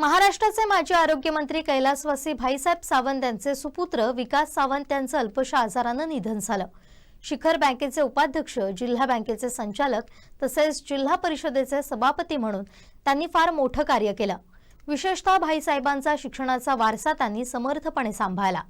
महाराष्ट्राचे माजी आरोग्यमंत्री कैलासवासी भाईसाहेब सावंत यांचे सुपुत्र विकास सावंत यांचं अल्पशा आजारानं निधन झालं. शिखर बँकेचे उपाध्यक्ष जिल्हा बँकेचे संचालक तसेच जिल्हा परिषदेचे सभापती म्हणून त्यांनी फार मोठं कार्य केलं. विशेषतः भाईसाहेबांचा शिक्षणाचा वारसा त्यांनी समर्थपणे सांभाळला.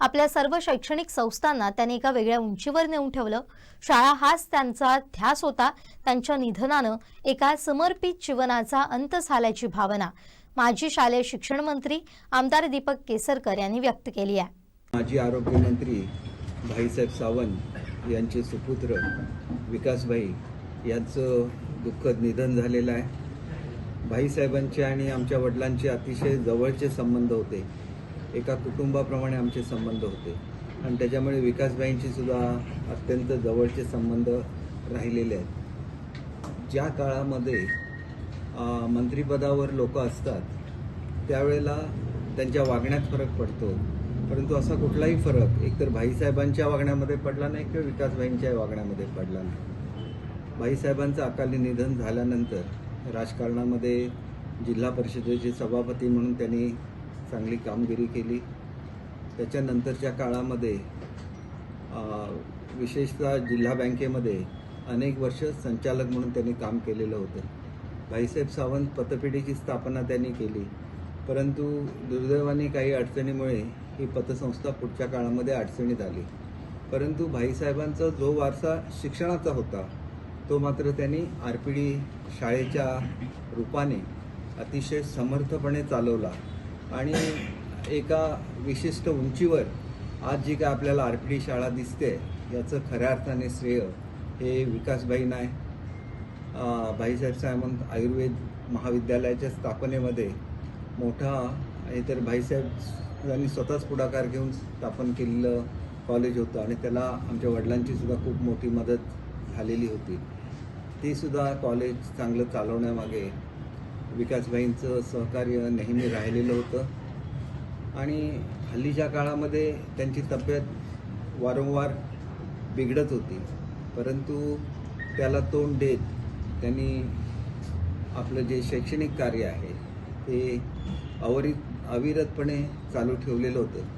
आपल्या सर्व शैक्षणिक संस्थांना त्यांनी एका वेगळ्या उंचीवर नेऊन ठेवलं. शाळा हाच त्यांचा ध्यास होता. त्यांच्या निधनानं एका समर्पित जीवनाचा अंत झाल्याची भावना. माजी शालेय शिक्षण मंत्री आमदार दीपक केसरकर यांनी व्यक्त केली आहे. माजी आरोग्यमंत्री भाईसाहेब सावंत यांचे सुपुत्र विकासभाई यांचं दुःखद निधन झालेलं आहे. भाईसाहेबांचे आणि आमच्या वडिलांचे अतिशय जवळचे संबंध होते. एका कुटुंबाप्रमाणे आमचे संबंध होते. आणि त्याच्यामुळे विकासभाईंशी सुद्धा अत्यंत जवळचे संबंध राहिलेले आहेत. ज्या काळामध्ये मंत्रिपदावर लोक असतात त्यावेळेला त्यांच्या वागण्यात फरक पडतो. परंतु असा कुठलाही फरक एकतर भाईसाहेबांच्या वागण्यामध्ये पडला नाही किंवा विकासभाईंच्या वागण्यामध्ये पडला नाही. भाईसाहेबांचं अकाली निधन झाल्यानंतर राजकारणामध्ये जिल्हा परिषदेचे सभापती म्हणून त्यांनी चांगली कामगिरी केली. त्याच्यानंतरच्या काळामध्ये विशेषतः जिल्हा बँकेमध्ये अनेक वर्ष संचालक म्हणून त्यांनी काम केलेलं होतं. भाईसाहेब सावंत पतपेढीची स्थापना त्यांनी केली. परंतु दुर्दैवाने काही अडचणीमुळे ही पतसंस्था पुढच्या काळामध्ये अडचणीत आली. परंतु भाईसाहेबांचा जो वारसा शिक्षणाचा होता तो मात्र त्यांनी आर पी डी शाळेच्या रूपाने अतिशय समर्थपणे चालवला. आणि एका विशिष्ट उंचीवर आज जी काय आपल्याला आर पी डी शाळा दिसते याचं खऱ्या अर्थाने श्रेय हे विकासबाईंना आहे. भाईसाहेब सावंत आयुर्वेद महाविद्यालयाच्या स्थापनेमध्ये मोठा हे तर भाईसाहेब यांनी स्वतःच पुढाकार घेऊन स्थापन केलेलं कॉलेज होतं आणि त्याला आमच्या वडिलांची सुद्धा खूप मोठी मदत झालेली होती. ते सुद्धा कॉलेज चांगलं चालवण्यामागे विकासभाईंचं सहकार्य नेहमी राहिलेलं होतं. आणि हल्लीच्या काळामध्ये त्यांची तब्येत वारंवार बिघडत होती. परंतु त्याला तोंड देत त्यांनी आपलं जे शैक्षणिक कार्य आहे ते अवरित अविरतपणे चालू ठेवलेलं होतं.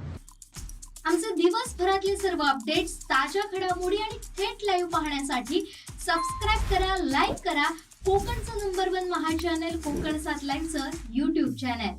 आमचे दिवसभरातले सर्व अपडेट्स ताज्या घडामोडी आणि थेट लाईव्ह पाहण्यासाठी सबस्क्राईब करा लाईक करा. कोकणचं नंबर वन महा चॅनल कोकण सात लाईनचं युट्यूब चॅनल